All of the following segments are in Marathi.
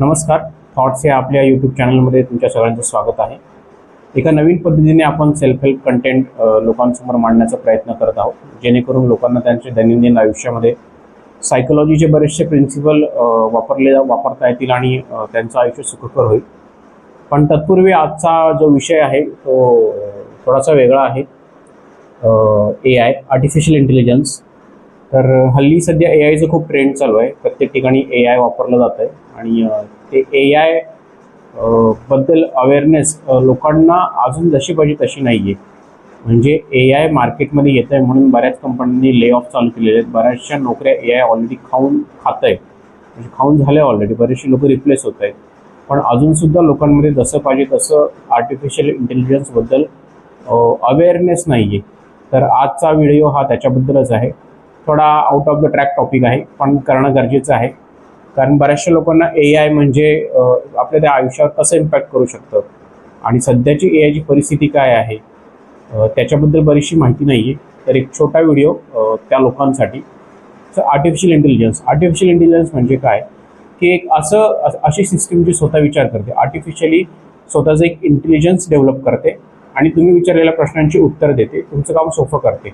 नमस्कार. थॉट्स या आपल्या यूट्यूब चॅनलमध्ये तुमच्या सगळ्यांचं स्वागत आहे. एका नवीन पद्धतीने आपण सेल्फ हेल्प कंटेंट लोकांसमोर मांडण्याचा प्रयत्न करत आहोत. जेणेकरून लोकांना त्यांच्या दैनंदिन आयुष्यामध्ये सायकोलॉजीचे बरेचसे प्रिन्सिपल वापरले वापरता येतील आणि त्यांचं आयुष्य सुखकर होईल. पण तत्पूर्वी आजचा जो विषय आहे तो थोडासा वेगळा आहे. ए आय आर्टिफिशियल इंटेलिजन्स तर हल्ली सध्या ए आयचं खूप ट्रेंड चालू आहे. प्रत्येक ठिकाणी ए आय वापरलं जातं आहे आणि ते ए आयबद्दल अवेअरनेस लोकांना अजून जशी पाहिजे तशी नाही आहे म्हणजे ए आय मार्केटमध्ये येत आहे म्हणून बऱ्याच कंपन्यांनी ले ऑफ चालू केलेले आहेत. बऱ्याचशा नोकऱ्या ए आय ऑलरेडी खाऊन खात आहे म्हणजे खाऊन झाल्या ऑलरेडी बरेचसे लोक रिप्लेस होत आहेत पण अजूनसुद्धा लोकांमध्ये जसं पाहिजे तसं आर्टिफिशियल इंटेलिजन्सबद्दल अवेअरनेस नाही आहे तर आजचा व्हिडिओ हा त्याच्याबद्दलच आहे. थोडा out of the track topic आहे पण करणं गरजेचं आहे. कारण बऱ्याचशा लोकांना ए आय म्हणजे आपल्या त्या आयुष्यावर कसं इम्पॅक्ट करू शकतं? आणि सध्याची ए आयची परिस्थिती काय आहे? त्याच्याबद्दल बरीचशी माहिती नाही आहे तर एक छोटा व्हिडिओ त्या लोकांसाठी. तर आर्टिफिशियल इंटेलिजन्स आर्टिफिशियल इंटेलिजन्स म्हणजे काय? की एक असं अशी सिस्टीम जी स्वतः विचार करते. आर्टिफिशियली स्वतःचं एक इंटेलिजन्स डेव्हलप करते आणि तुम्ही विचारलेल्या प्रश्नांची उत्तर देते. तुमचं काम सोपं करते.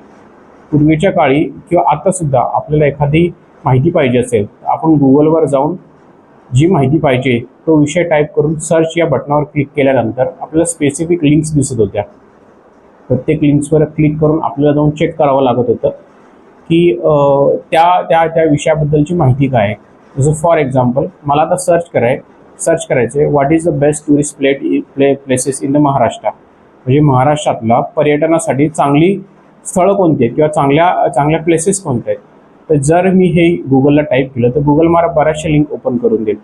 पूर्वीच्या काळी किंवा आतासुद्धा आपल्याला एखादी माहिती पाहिजे असेल तर आपण गुगलवर जाऊन जी माहिती पाहिजे तो विषय टाईप करून सर्च या बटनावर क्लिक केल्यानंतर आपल्याला स्पेसिफिक लिंक्स दिसत होत्या. प्रत्येक लिंक्सवर क्लिक करून आपल्याला जाऊन चेक करावं लागत होतं की त्या त्या त्या विषयाबद्दलची माहिती काय आहे. जसं फॉर एक्झाम्पल मला आता सर्च कराय सर्च करायचं आहे what is the best tourist plate play places in the Maharashtra म्हणजे महाराष्ट्रातला पर्यटनासाठी चांगली स्थळं कोणती आहेत किंवा चांगल्या चांगल्या प्लेसेस कोणत्या आहेत? तर जर मी हे गुगलला टाईप केलं तर गुगल मला बऱ्याचशा लिंक ओपन करून देईल.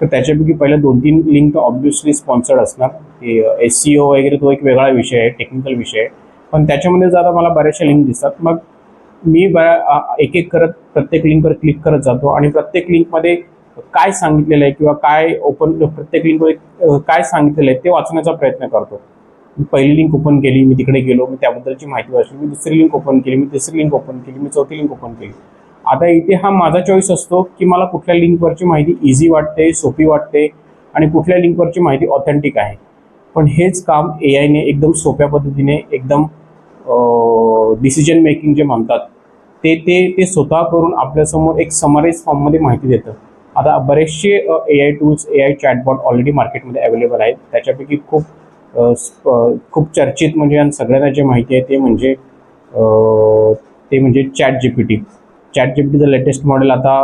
तर त्याच्यापैकी पहिल्या दोन तीन लिंक तर ऑब्व्हियसली स्पॉन्सर्ड असणार. की एस सी ओ वगैरे तो एक वेगळा विषय आहे टेक्निकल विषय आहे. पण त्याच्यामध्ये जर आता मला बऱ्याचशा लिंक दिसतात मग मी बऱ्या एक एक करत प्रत्येक लिंकवर क्लिक करत जातो आणि प्रत्येक लिंकमध्ये काय सांगितलेलं आहे किंवा काय ओपन प्रत्येक लिंकमध्ये काय सांगितलेलं आहे ते वाचण्याचा प्रयत्न करतो. मी पहिली लिंक ओपन केली मी तिकडे गेलो मी त्याबद्दलची माहिती वाचली मी दुसरी लिंक ओपन केली मी तिसरी लिंक ओपन केली मी चौथी लिंक ओपन केली. आता इथे हा माझा चॉईस असतो की मला कुठल्या लिंकवरची माहिती इझी वाटते सोपी वाटते आणि कुठल्या लिंकवरची माहिती ऑथेंटिक आहे. पण हेच काम ए आयने एकदम सोप्या पद्धतीने एकदम डिसिजन मेकिंग जे म्हणतात ते ते ते स्वतः करून आपल्यासमोर एक समराईज फॉर्ममध्ये माहिती देतं. आता बरेचसे A I tools A I chatbot already मार्केटमध्ये अवेलेबल आहेत. त्याच्यापैकी खूप खूप चर्चित म्हणजे आणि सगळ्यांना जे माहिती आहे ते म्हणजे ते म्हणजे chat G P T. Chat G P टीचं लेटेस्ट मॉडेल आता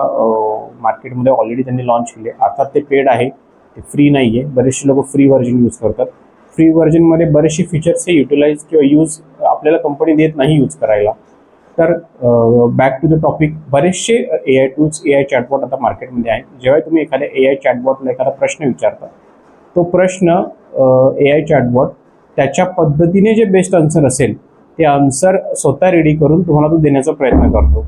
मार्केटमध्ये ऑलरेडी त्यांनी लॉन्च केले अर्थात ते पेड आहे. ते फ्री नाही आहे बरेचसे लोक फ्री व्हर्जन यूज करतात. फ्री व्हर्जनमध्ये बरेचसे फीचर्स हे युटिलाइज किंवा यूज आपल्याला कंपनी देत नाही यूज करायला. तर बॅक टू द टॉपिक बरेचसे A I tools A I chatbot आता मार्केटमध्ये आहेत. जेव्हा तुम्ही एखाद्या ए आय चॅटबॉटला एखादा प्रश्न विचारता तो प्रश्न ए आय चॅटबॉट त्याच्या पद्धतीने जे बेस्ट आन्सर असेल ते आन्सर स्वतः रेडी करून तुम्हाला तो देण्याचा प्रयत्न करतो.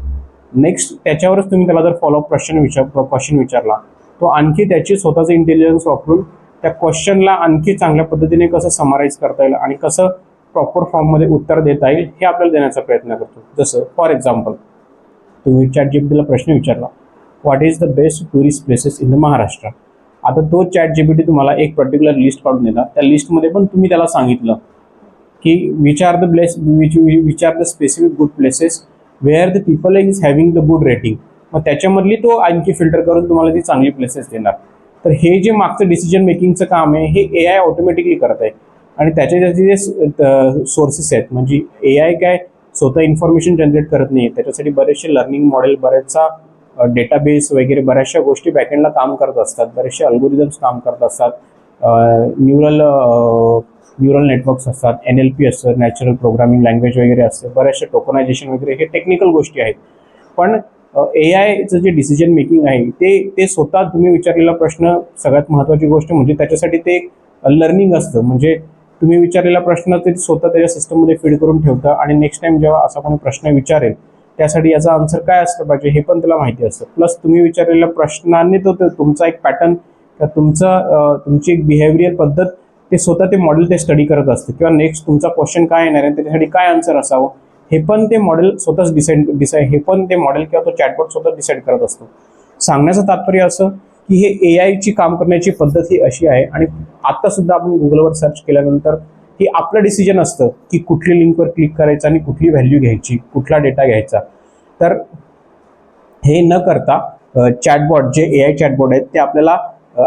नेक्स्ट त्याच्यावरच तुम्ही त्याला जर फॉलोअप क्वेश्चन विचार क्वेश्चन विचारला तो आणखी त्याची स्वतःचं इंटेलिजन्स वापरून त्या क्वेश्चनला आणखी चांगल्या पद्धतीने कसं समराईज करता येईल आणि कसं प्रॉपर फॉर्ममध्ये उत्तर देता येईल हे आपल्याला देण्याचा प्रयत्न करतो. जसं फॉर एक्झाम्पल तुम्ही चॅट जीपीटीला प्रश्न विचारला what is the best tourist places in the Maharashtra आता तो चॅट जीपीटी तुम्हाला एक पर्टिक्युलर लिस्ट काढून देणार. त्या लिस्टमध्ये पण तुम्ही त्याला सांगितलं की which are the place which which are the specific good places where the people is having the good rating मग त्याच्यामधली तो आणखी फिल्टर करून तुम्हाला ती चांगली प्लेसेस देणार. तर हे जे मागचं डिसिजन मेकिंगचं काम आहे हे ए आय ऑटोमॅटिकली करत आहे. आणि त्याचे त्याचे जे सोर्सेस आहेत म्हणजे ए आय काय स्वतः इन्फॉर्मेशन जनरेट करत नाही त्याच्यासाठी बरेचसे लर्निंग मॉडेल बरेचसा डेटाबेस वगैरे बऱ्याचशा गोष्टी बॅकएंडला काम करत असतात. बरेचसे अल्गोरिदम्स काम करत असतात. न्यूरल न्यूरल नेटवर्क्स असतात एन एल पी असतं नॅचरल प्रोग्रामिंग लँग्वेज वगैरे असतं. बऱ्याचशा टोकनायझेशन वगैरे हे टेक्निकल गोष्टी आहेत. पण ए आयचं जे डिसिजन मेकिंग आहे ते ते स्वतः तुम्ही विचारलेला प्रश्न सगळ्यात महत्त्वाची गोष्ट म्हणजे त्याच्यासाठी ते लर्निंग असतं. म्हणजे तुम्ही विचारलेला प्रश्न ते स्वतः त्याच्या सिस्टममध्ये फीड करून ठेवतं आणि नेक्स्ट टाइम जेव्हा असा कोणी प्रश्न विचारेल त्यासाठी याचा आन्सर काय असलं पाहिजे हे पण त्याला माहिती असतं. प्लस तुम्ही विचारलेल्या प्रश्नाने तो तुमचा एक पॅटर्न किंवा तुमचं तुमची एक बिहेवियर पद्धत ते स्वतः ते मॉडेल ते स्टडी करत असतं. किंवा नेक्स्ट तुमचा क्वेश्चन काय येणार आहे त्याच्यासाठी काय आन्सर असावं हे पण ते मॉडेल स्वतःच डिसाईड डिसाईड हे पण ते मॉडेल किंवा तो चॅटबॉट स्वतः डिसाईड करत असतो. सांगण्याचं तात्पर्य असं की हे ए आयची काम करण्याची पद्धत ही अशी आहे. आणि आत्तासुद्धा आपण गुगलवर सर्च केल्यानंतर की आपलं डिसिजन असतं की कुठली लिंकवर क्लिक करायचं आणि कुठली व्हॅल्यू घ्यायची कुठला डेटा घ्यायचा. तर हे न करता चॅटबॉट जे ए आय चॅटबॉट आहेत ते आपल्याला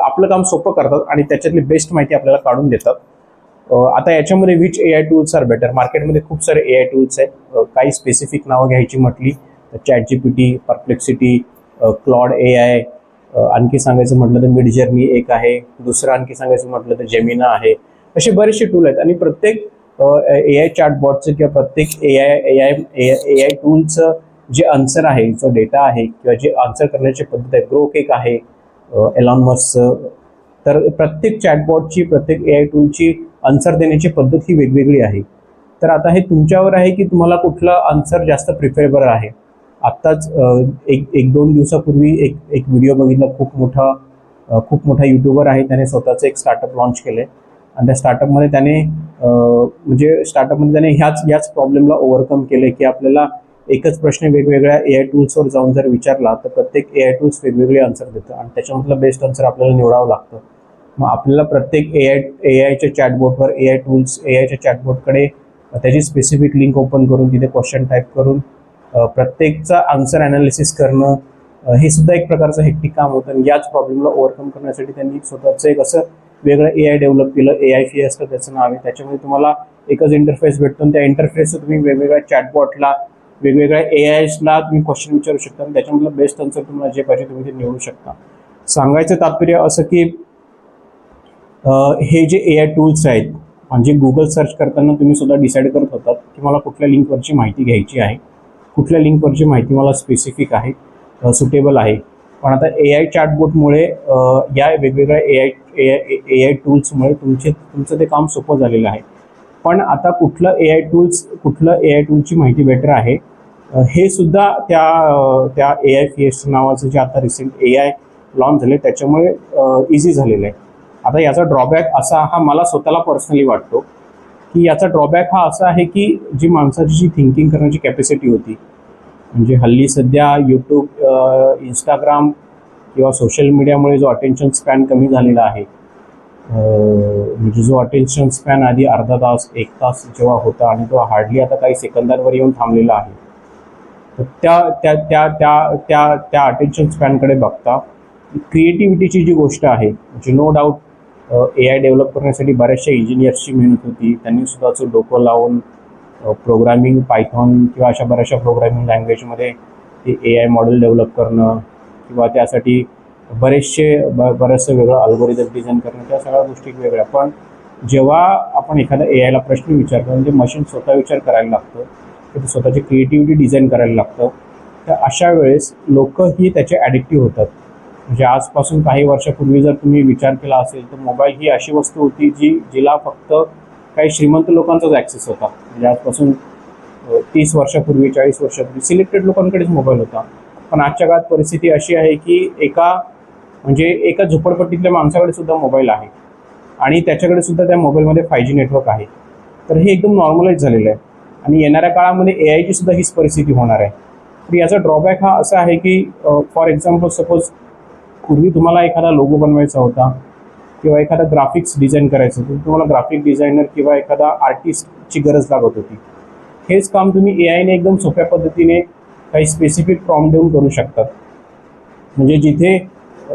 आपलं काम सोपं करतात आणि त्याच्यातली बेस्ट माहिती आपल्याला काढून देतात. आता याच्यामध्ये which A I tools are better मार्केटमध्ये खूप सारे ए आय टूल्स आहेत. काही स्पेसिफिक नावं घ्यायची म्हटली तर chat G P T perplexity Claude A I आणखी सांगायचं म्हटलं तर मिड जर्नी एक आहे. दुसरं आणखी सांगायचं म्हटलं तर जेमिना आहे. असे बरेचसे टूल आहेत. आणि प्रत्येक ए आय चॅटबॉटचं किंवा प्रत्येक A I A I A I टूलचं जे आन्सर आहे जो डेटा आहे किंवा जे आन्सर करण्याची पद्धत आहे ग्रोक एक आहे एलॉनमसचं तर प्रत्येक चॅटबॉटची प्रत्येक ए आय टूलची आन्सर देण्याची पद्धत ही वेगवेगळी आहे. तर आता हे तुमच्यावर आहे की तुम्हाला कुठलं आन्सर जास्त प्रिफरेबल आहे? आत्ताच एक एक दोन दिवसापूर्वी एक एक व्हिडिओ बघितला. खूप मोठा खूप मोठा यूट्यूबर आहे. त्याने स्वतःचं एक स्टार्टअप लॉन्च केलं आहे आणि त्या स्टार्टअपमध्ये त्याने म्हणजे स्टार्टअपमध्ये त्याने ह्याच याच प्रॉब्लेमला ओव्हरकम केले की आपल्याला एकच प्रश्न वेगवेगळ्या ए आय टूल्सवर जाऊन जर विचारला तर प्रत्येक ए आय टूल्स वेगवेगळे आन्सर देतं. आणि त्याच्यामधलं बेस्ट आन्सर आपल्याला निवडावं लागतं. मग आपल्याला प्रत्येक ए आय ए आयच्या चॅटबोटवर ए आय टूल्स ए आयच्या चॅटबोटकडे त्याची स्पेसिफिक लिंक ओपन करून तिथे क्वेश्चन टाईप करून प्रत्येकचा आन्सर अनालिसिस करणं हे सुद्धा एक प्रकारचं हेक्टिक काम होतं. आणि याच प्रॉब्लेमला ओव्हरकम करण्यासाठी त्यांनी स्वतःचं एक असं वेगळं ए आय डेव्हलप केलं ए आय फी असतं त्याचं नाव आहे. त्याच्यामध्ये तुम्हाला एकच इंटरफेस भेटतो आणि त्या इंटरफेसचं तुम्ही वेगवेगळ्या चॅटबॉटला वेगवेगळ्या ए आयसला तुम्ही क्वेश्चन विचारू शकता आणि त्याच्यामधलं बेस्ट आन्सर तुम्हाला जे पाहिजे तुम्ही ते निवडू शकता. सांगायचं तात्पर्य असं की हे जे ए आय टूल्स आहेत म्हणजे गुगल सर्च करताना तुम्ही सुद्धा डिसाईड करत होतात की मला कुठल्या लिंकवरची माहिती घ्यायची आहे. कुठल्या लिंकवरची माहिती मला स्पेसिफिक आहे सुटेबल आहे. पण आता ए आय चॅटबोटमुळे या वेगवेगळ्या A I A I A I टूल्समुळे तुमचे तुमचं ते काम सोपं झालेलं आहे. पण आता कुठलं ए आय टूल्स कुठलं ए आय टूलची माहिती बेटर आहे? हे सुद्धा त्या त्या ए आय फी नावाचं जे आता रिसेंट ए आय लॉन्च झाले त्याच्यामुळे इझी झालेलं आहे. आता याचा ड्रॉबॅक असा हा मला स्वतःला पर्सनली वाटतो की याचा ड्रॉबॅक हा असा आहे की जी माणसाची जी थिंकिंग करण्याची कॅपॅसिटी होती म्हणजे हल्ली सध्या यूट्यूब इंस्टाग्राम किंवा सोशल मीडियामुळे जो अटेन्शन स्पॅन कमी झालेला आहे म्हणजे जो अटेन्शन स्पॅन आधी अर्धा तास एक तास जेव्हा होता आणि तो हार्डली आता काही सेकंदांवर येऊन थांबलेला आहे. तर त्या त्या त्या त्या त्या त्या अटेन्शन स्पॅनकडे बघता क्रिएटिव्हिटीची जी गोष्ट आहे म्हणजे no doubt A I develop करण्यासाठी बऱ्याचशा इंजिनियर्सची मेहनत होती त्यांनी सुद्धा डोकं लावून प्रोग्रामिंग पायथॉन किंवा अशा बऱ्याचशा प्रोग्रामिंग लँग्वेजमध्ये ते ए आय मॉडेल डेव्हलप करणं किंवा त्यासाठी बरेचसे ब बरेचसे वेगळं अल्गोरिदम डिझाईन करणं त्या सगळ्या गोष्टी वेगळ्या पण जेव्हा आपण एखाद्या ए आयला प्रश्न विचारतो म्हणजे मशीन स्वतः विचार करायला लागतं किंवा ते स्वतःची क्रिएटिव्हिटी डिझाईन करायला लागतं तर अशा वेळेस लोकही त्याचे ॲडिक्टिव्ह होतात. म्हणजे आजपासून काही वर्षापूर्वी जर तुम्ही विचार केला असेल तर मोबाईल ही अशी वस्तू होती जी जिला फक्त काही श्रीमंत लोकांचाच ॲक्सेस होता. म्हणजे आजपासून तीस वर्षापूर्वी चाळीस वर्षापूर्वी सिलेक्टेड लोकांकडेच मोबाईल होता. पण आजच्या काळात परिस्थिती अशी आहे की एका म्हणजे एका झोपडपट्टीतल्या माणसाकडे सुद्धा मोबाईल आहे. आणि त्याच्याकडे सुद्धा त्या मोबाईलमध्ये फाय जी नेटवर्क आहे. तर हे एकदम नॉर्मलाइज झालेलं आहे. आणि येणाऱ्या काळामध्ये ए आयची सुद्धा हीच परिस्थिती होणार आहे. तर याचा ड्रॉबॅक हा असा आहे की फॉर एक्झाम्पल सपोज पूर्वी तुम्हाला एखादा लोगो बनवायचा होता किंवा एखादा ग्राफिक्स डिझाईन करायचं होतं तुम्हाला ग्राफिक डिझायनर किंवा एखादा आर्टिस्ट ची गरज लागत होती. हेच काम तुम्ही ए आयने एकदम सोप्या पद्धतीने काही स्पेसिफिक फॉर्म देऊन करू शकतात. म्हणजे जिथे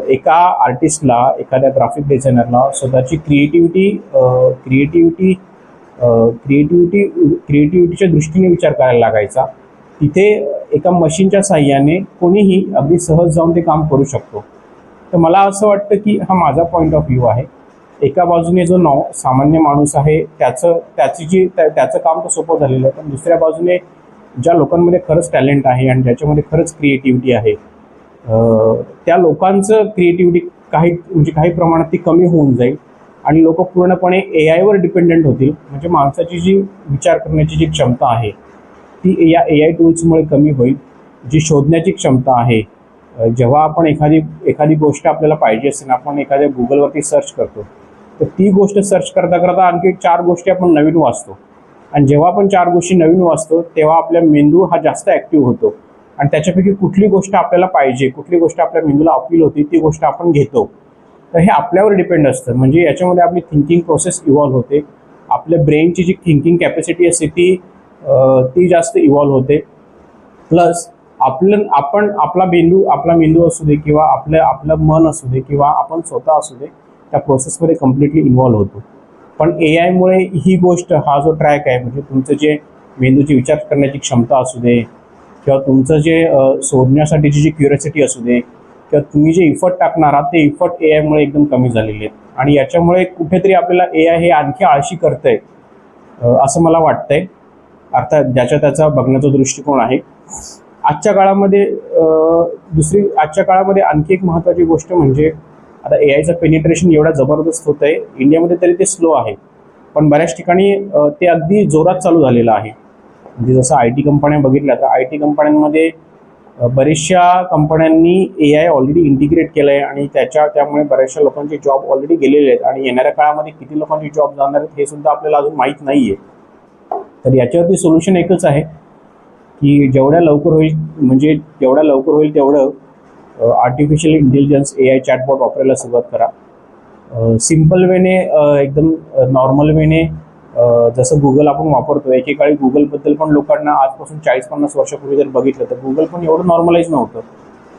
एका आर्टिस्टला एखाद्या ग्राफिक डिझायनरला स्वतःची क्रिएटिव्हिटी क्रिएटिव्हिटी क्रिएटिव्हिटी क्रिएटिव्हिटीच्या दृष्टीने विचार करायला लागायचा. तिथे एका मशीनच्या साह्याने कोणीही अगदी सहज जाऊन ते काम करू शकतो. तर मला असं वाटतं की हा माझा पॉईंट ऑफ व्ह्यू आहे. एका बाजूने जो नॉ सामान्य माणूस आहे त्याचं त्याची जी त्या- त्याचं काम तर सोपं झालेलं आहे पण दुसऱ्या बाजूने ज्या लोकांमध्ये खरंच टॅलेंट आहे आणि ज्याच्यामध्ये खरंच क्रिएटिव्हिटी आहे त्या लोकांचं क्रिएटिव्हिटी काही म्हणजे काही प्रमाणात ती कमी होऊन जाईल आणि लोक पूर्णपणे ए आयवर डिपेंडंट होतील. म्हणजे माणसाची जी विचार करण्याची जी क्षमता आहे ती या ए आय टूल्समुळे कमी होईल. जी शोधण्याची क्षमता आहे जेव्हा आपण एखादी एखादी गोष्ट आपल्याला पाहिजे असेल आपण एखाद्या गुगलवरती सर्च करतो तर ती गोष्ट सर्च करता करता आणखी चार गोष्टी आपण नवीन वाचतो. आणि जेव्हा आपण चार गोष्टी नवीन वाचतो तेव्हा आपल्या मेंदू हा जास्त ॲक्टिव्ह होतो. आणि त्याच्यापैकी कुठली गोष्ट आपल्याला पाहिजे कुठली गोष्ट आपल्या मेंदूला अपील होती ती गोष्ट आपण घेतो. तर हे आपल्यावर डिपेंड असतं. म्हणजे याच्यामध्ये आपली थिंकिंग प्रोसेस इव्हॉल्व्ह होते. आपल्या ब्रेनची जी थिंकिंग कॅपॅसिटी असते ती ती जास्त इव्हॉल्व्ह होते. प्लस आपलं आपण आपला मेंदू आपला मेंदू असू दे किंवा आपलं आपलं मन असू दे किंवा आपण स्वतः असू दे त्या प्रोसेसमध्ये कम्प्लिटली इन्व्हॉल्व्ह होतो. पण ए आयमुळे ही गोष्ट हा जो ट्रॅक आहे म्हणजे तुमचं जे मेंदूची विचार करण्याची क्षमता असू दे किंवा तुमचं जे शोधण्यासाठीची जी क्युरिसिटी असू दे किंवा तुम्ही जे इफर्ट टाकणार आहात ते इफर्ट ए आयमुळे एकदम कमी झालेले आहेत. आणि याच्यामुळे कुठेतरी आपल्याला ए आय हे आणखी आळशी करतंय असं मला वाटतंय. अर्थात ज्याच्या त्याचा बघण्याचा दृष्टिकोन आहे. आजच्या काळामध्ये दुसरी आजच्या काळामध्ये आणखी एक महत्त्वाची गोष्ट म्हणजे आता ए आयचं पेनिट्रेशन एवढा जबरदस्त होत आहे इंडियामध्ये तरी ते स्लो आहे. पण बऱ्याच ठिकाणी ते अगदी जोरात चालू झालेलं आहे. म्हणजे जसं आय टी कंपन्या बघितल्या तर आय टी कंपन्यांमध्ये बऱ्याचशा कंपन्यांनी ए आय ऑलरेडी इंटिग्रेट केलं आहे आणि त्याच्या त्यामुळे बऱ्याचशा लोकांचे जॉब ऑलरेडी गेलेले आहेत. आणि येणाऱ्या काळामध्ये किती लोकांचे जॉब जाणार आहेत हे सुद्धा आपल्याला अजून माहीत नाही आहे तर याच्यावरती सोल्युशन एकच आहे की जेवढ्या लवकर होईल म्हणजे जेवढ्या लवकर होईल तेवढं artificial intelligence A I chatbot वापरायला सुरुवात करा. सिंपल वेने एकदम नॉर्मल वेने जसं गुगल आपण वापरतो एकेकाळी गुगलबद्दल पण लोकांना आजपासून चाळीस पन्नास वर्षापूर्वी जर बघितलं तर गुगल पण एवढं नॉर्मलाईज नव्हतं.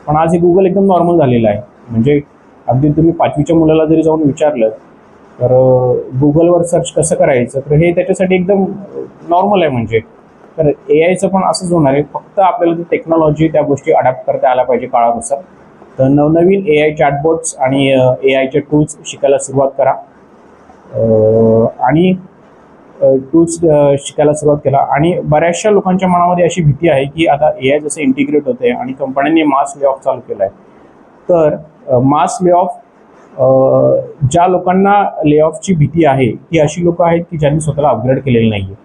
पण आज हे गुगल एकदम नॉर्मल झालेलं आहे. म्हणजे अगदी तुम्ही पाचवीच्या मुलाला जरी जाऊन विचारलं तर गुगलवर सर्च कसं करायचं? तर हे त्याच्यासाठी एकदम नॉर्मल आहे म्हणजे. तर ए आयचं पण असंच होणार आहे. फक्त आपल्याला ती टेक्नॉलॉजी त्या गोष्टी अडॅप्ट करता आल्या पाहिजे काळानुसार. तर नवनवीन ए आय चॅटबॉट्स आणि ए आयचे टूल्स शिकायला सुरुवात करा. आणि टूल्स शिकायला सुरुवात केला. आणि बऱ्याचशा लोकांच्या मनामध्ये अशी भीती आहे की आता ए आय जसं इंटिग्रेट होते आणि कंपन्यांनी मास ले ऑफ चालू केला आहे तर मास ले ऑफ ज्या लोकांना ले ऑफची भीती आहे ती अशी लोकं आहेत की ज्यांनी स्वतःला अपग्रेड केलेली नाही आहे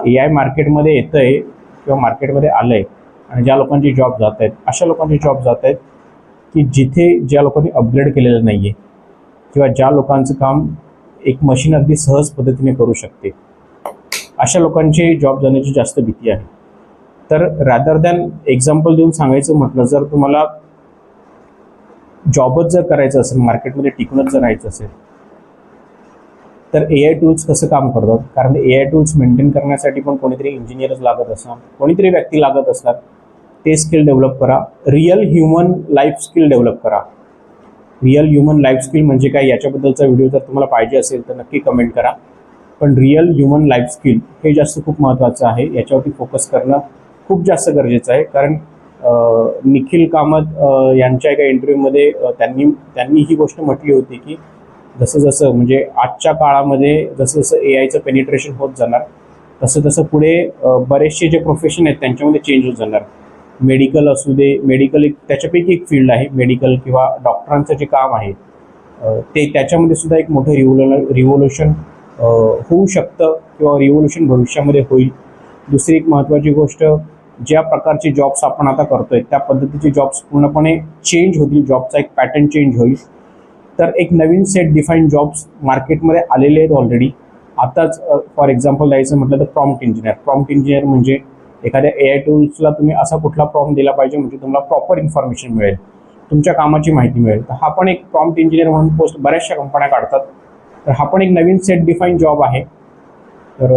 ए आय मार्केटमध्ये येतं आहे किंवा मार्केटमध्ये आलं आहे आणि ज्या लोकांचे जॉब जात आहेत अशा लोकांचे जॉब जात आहेत की जिथे ज्या लोकांनी अपग्रेड केलेलं नाही आहे किंवा ज्या लोकांचं काम एक मशीन अगदी सहज पद्धतीने करू शकते अशा लोकांची जॉब जाण्याची जास्त भीती आहे. तर रॅदर दॅन एक्झाम्पल देऊन सांगायचं म्हटलं जर तुम्हाला जॉबच जर करायचं असेल मार्केटमध्ये टिकूनच जर राहायचं असेल तर ए आय टूल्स कसं काम करतात? कारण ए आय टूल्स मेंटेन करण्यासाठी पण कोणीतरी इंजिनियरच लागत असणार कोणीतरी व्यक्ती लागत असणार. ते स्किल डेव्हलप करा. Real human life skill develop करा. रिअल ह्युमन लाईफ स्किल म्हणजे काय? याच्याबद्दलचा व्हिडिओ जर तुम्हाला पाहिजे असेल तर नक्की कमेंट करा. पण रिअल ह्युमन लाईफ स्किल हे जास्त खूप महत्त्वाचं आहे. याच्यावरती फोकस करणं खूप जास्त गरजेचं आहे. कारण निखिल कामत यांच्या एका इंटरव्ह्यूमध्ये त्यांनी त्यांनी ही गोष्ट म्हटली होती की जसं जसं म्हणजे आजच्या काळामध्ये जसं जसं ए आयचं पेनिट्रेशन होत जाणार तसं तसं पुढे बरेचसे जे प्रोफेशन आहेत त्यांच्यामध्ये चेंज होत जाणार. मेडिकल असू दे मेडिकल एक त्याच्यापैकी एक फील्ड आहे मेडिकल किंवा डॉक्टरांचं जे काम आहे ते त्याच्यामध्ये सुद्धा एक मोठं रिव्होल रिव्होल्युशन होऊ शकतं किंवा रिव्होल्युशन भविष्यामध्ये होईल. दुसरी एक महत्त्वाची गोष्ट ज्या प्रकारचे जॉब्स आपण आता करतोय त्या पद्धतीचे जॉब्स पूर्णपणे चेंज होतील जॉबचा एक पॅटर्न चेंज होईल. तर एक नवीन सेट डिफाईन जॉब्स मार्केटमध्ये आलेले आहेत ऑलरेडी आताच फॉर एक्झाम्पल द्यायचं म्हटलं तर प्रॉम्प्ट इंजिनियर प्रॉम्प्ट इंजिनियर म्हणजे एखाद्या ए आय टूल्सला तुम्ही असा कुठला प्रॉम्प्ट दिला पाहिजे म्हणजे तुम्हाला प्रॉपर इन्फॉर्मेशन मिळेल. तुमच्या कामाची माहिती मिळेल. तर हा पण एक प्रॉम्प्ट इंजिनियर म्हणून पोस्ट बऱ्याचशा कंपन्या काढतात. तर हा पण एक नवीन सेट डिफाईन जॉब आहे. तर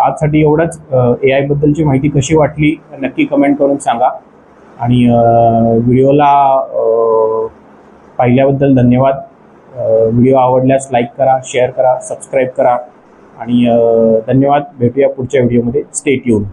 आजसाठी एवढंच. ए आयबद्दलची माहिती कशी वाटली नक्की कमेंट करून सांगा. आणि व्हिडिओला पाहिल्याबद्दल धन्यवाद. व्हिडिओ आवडल्यास लाईक करा शेअर करा सबस्क्राईब करा. आणि धन्यवाद. भेटूया पुढच्या व्हिडिओमध्ये स्टेट येऊन